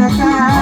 สรการ